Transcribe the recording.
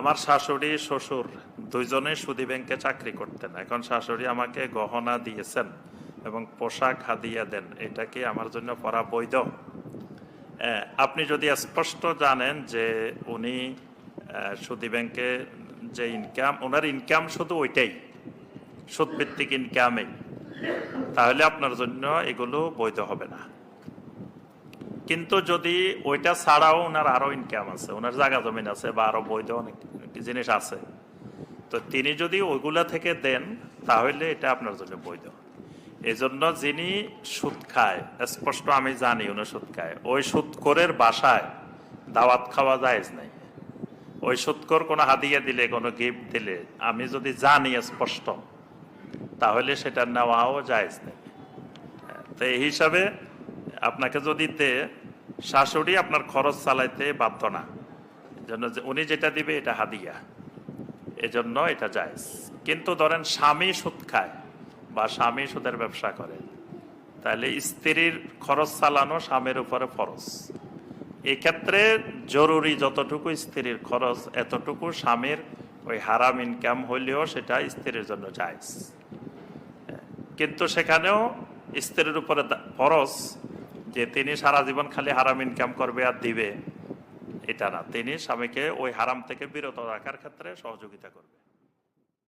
আমার শাশুড়ি, শ্বশুর দুইজনে সুদী ব্যাংকে চাকরি করতেন। এখন শাশুড়ি আমাকে গহনা দিয়েছেন এবং পোশাক হাদিয়া দেন। এটা কি আমার জন্য পড়া বৈধ আপনি যদি স্পষ্ট জানেন যে উনি সুদী ব্যাংকে যে ইনকাম ওনার ইনকাম শুধু ওইটাই, সুদভিত্তিক ইনকামেই তাহলে আপনার জন্য এগুলো বৈধ হবে না। কিন্তু যদি ওইটা ছাড়াও ওনার আরও ইনকাম আছে, ওনার জায়গা জমিন আছে বা আরও বৈধ অনেক জিনিস আছে, তো তিনি যদি ওইগুলা থেকে দেন, তাহলে এটা আপনার জন্য বৈধ। এই জন্য যিনি সুদ খায়, স্পষ্ট আমি জানি উনি সুদ খায়, ওই সুদকরের বাসায় দাওয়াত খাওয়া যায় নাই। ওই সুৎকর কোনো হাদিয়া দিলে, কোনো গিফট দিলে, আমি যদি জানি স্পষ্ট, তাহলে সেটা নেওয়াও জায়েজ নেই। তো এই হিসাবে আপনাকে যদি দে শাশুড়ি আপনার খরচ চালাইতে বাধ্য না। জন্য উনি যেটা দিবে এটা হাদিয়া। এজন্য এটা জায়েজ। কিন্তু ধরেন স্বামী সুদ খায় বা স্বামী সুদের ব্যবসা করে, তাহলে স্ত্রীর খরচ চালানো স্বামীর উপরে ফরজ। এক্ষেত্রে জরুরি যতটুকু স্ত্রীর খরচ, এতটুকু স্বামীর ওই হারাম ইনকাম হইলেও সেটা স্ত্রীর জন্য জায়েজ। কিন্তু সেখানেও স্ত্রীর উপরে ফরজ। যে তিনি সারা জীবন খালি হারাম ইনকাম করবে আর দিবে, এটা না। তিনি স্বামীকে ওই হারাম থেকে বিরত রাখার ক্ষেত্রে সহযোগিতা করবে।